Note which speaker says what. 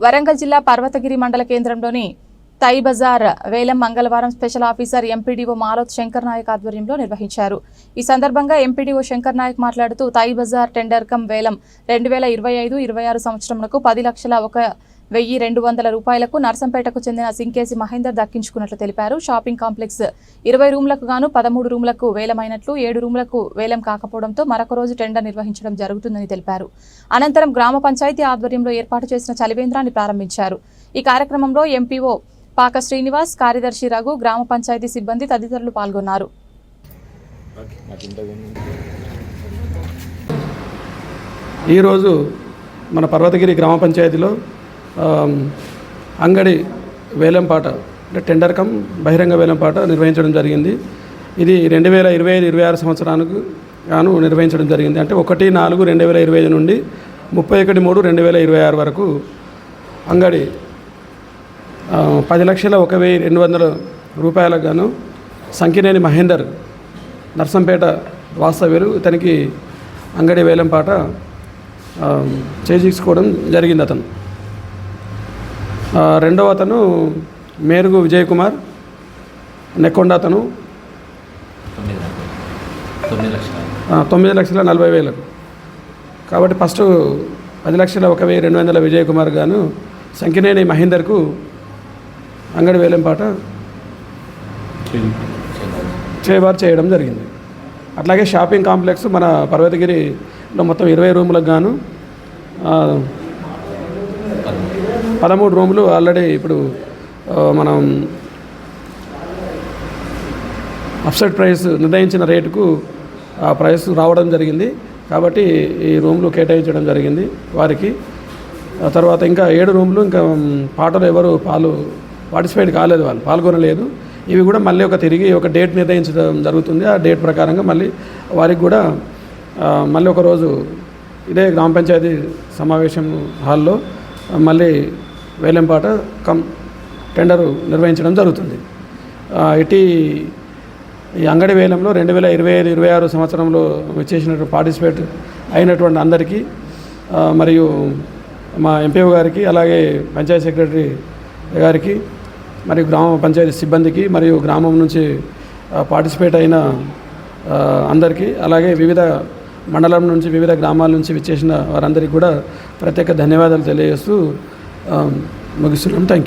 Speaker 1: వరంగల్ జిల్లా పర్వతగిరి మండల కేంద్రంలోని తై బజార్ వేలం మంగళవారం special officer MPDO Maloth Shankar Naik ఆధ్వర్యంలో నిర్వహించారు. ఈ సందర్భంగా ఎంపీడీఓ శంకర్ నాయక్ మాట్లాడుతూ తై బజార్ టెండర్ కమ్ వేలం రెండు వేల ఇరవై ఐదు ఇరవై ఆరు సంవత్సరంలో పది లక్షల ఒక వెయ్యి రెండు వందల రూపాయలకు నర్సంపేటకు చెందిన సింకేసి మహేందర్ దక్కించుకున్నట్లు తెలిపారు. షాపింగ్ కాంప్లెక్స్ ఇరవై రూమ్లకు గాను పదమూడు రూమ్లకు వేలమైనట్లు ఏడు రూమ్లకు వేలం కాకపోవడంతో మరొక రోజు టెండర్ నిర్వహించడం జరుగుతుందని తెలిపారు. అనంతరం గ్రామ పంచాయతీ ఆధ్వర్యంలో ఏర్పాటు చేసిన చలివేంద్రాన్ని ప్రారంభించారు. ఈ కార్యక్రమంలో ఎంపీఓ పాక శ్రీనివాస్ కార్యదర్శి రఘు గ్రామ పంచాయతీ సిబ్బంది తదితరులు పాల్గొన్నారు.
Speaker 2: ఈరోజు మన పర్వతగిరి గ్రామ పంచాయతీలో అంగడి వేలంపాట అంటే టెండర్ కమ్ బహిరంగ వేలంపాట నిర్వహించడం జరిగింది. ఇది రెండు వేల ఇరవై ఐదు ఇరవై ఆరు సంవత్సరానికి గాను నిర్వహించడం జరిగింది. అంటే ఒకటి నాలుగు రెండు వేల ఇరవై ఐదు నుండి ముప్పై ఒకటి మూడు రెండు వేల ఇరవై ఆరు వరకు అంగడి పది లక్షల ఒక వెయ్యి రెండు వందల రూపాయలకు గాను సంకినేని మహేందర్ నర్సంపేట వాస్తవ్యులు ఇతనికి అంగడి వేలంపాట ఆ, జరిగింది అతను. రెండవ అతను మేరుగు విజయ్ కుమార్ నెక్కొండ అతను.
Speaker 3: తొమ్మిది లక్షలు.
Speaker 2: నలభై వేలకు. కాబట్టి ఫస్ట్ పది లక్షల ఒక వెయ్యి రెండు వందల విజయ్ కుమార్ గాను సంకినేని మహేందర్కు అంగడి వేలంపాట చేయవారు చేయడం జరిగింది. అట్లాగే షాపింగ్ కాంప్లెక్స్ మన పర్వతగిరిలో మొత్తం ఇరవై రూములకు గాను పదమూడు రూములు ఆల్రెడీ ఇప్పుడు మనం అప్సెట్ ప్రైస్ నిర్ణయించిన రేటుకు ఆ ప్రైస్ రావడం జరిగింది. కాబట్టి ఈ రూమ్లు కేటాయించడం జరిగింది వారికి. తర్వాత ఇంకా ఏడు రూమ్లు ఇంకా పాటలు ఎవరు పాలు పార్టిసిపేట్ కాలేదు వాళ్ళు పాల్గొనలేదు. ఇవి కూడా మళ్ళీ ఒక తిరిగి ఒక డేట్ నిర్ణయించడం జరుగుతుంది. ఆ డేట్ ప్రకారంగా మళ్ళీ వారికి కూడా మళ్ళీ ఒక రోజు ఇదే గ్రామ పంచాయతీ సమావేశం హాల్లో మళ్ళీ వేలంపాట కమ్ టెండరు నిర్వహించడం జరుగుతుంది. ఆ, ఇటీ ఈ అంగడి వేలంలో రెండు వేల ఇరవై ఐదు ఇరవై ఆరు సంవత్సరంలో చేసినటువంటి పార్టిసిపేట్ అయినటువంటి అందరికీ మరియు మా ఎంపీఓ గారికి అలాగే పంచాయతీ సెక్రటరీ గారికి మరియు గ్రామ పంచాయతీ సిబ్బందికి మరియు గ్రామం నుంచి పార్టిసిపేట్ అయిన అందరికీ అలాగే వివిధ మండలం నుంచి వివిధ గ్రామాల నుంచి విచ్చేసిన వారందరికీ కూడా ప్రత్యేక ధన్యవాదాలు తెలియజేస్తూ ముగిస్తున్నాం. Thank you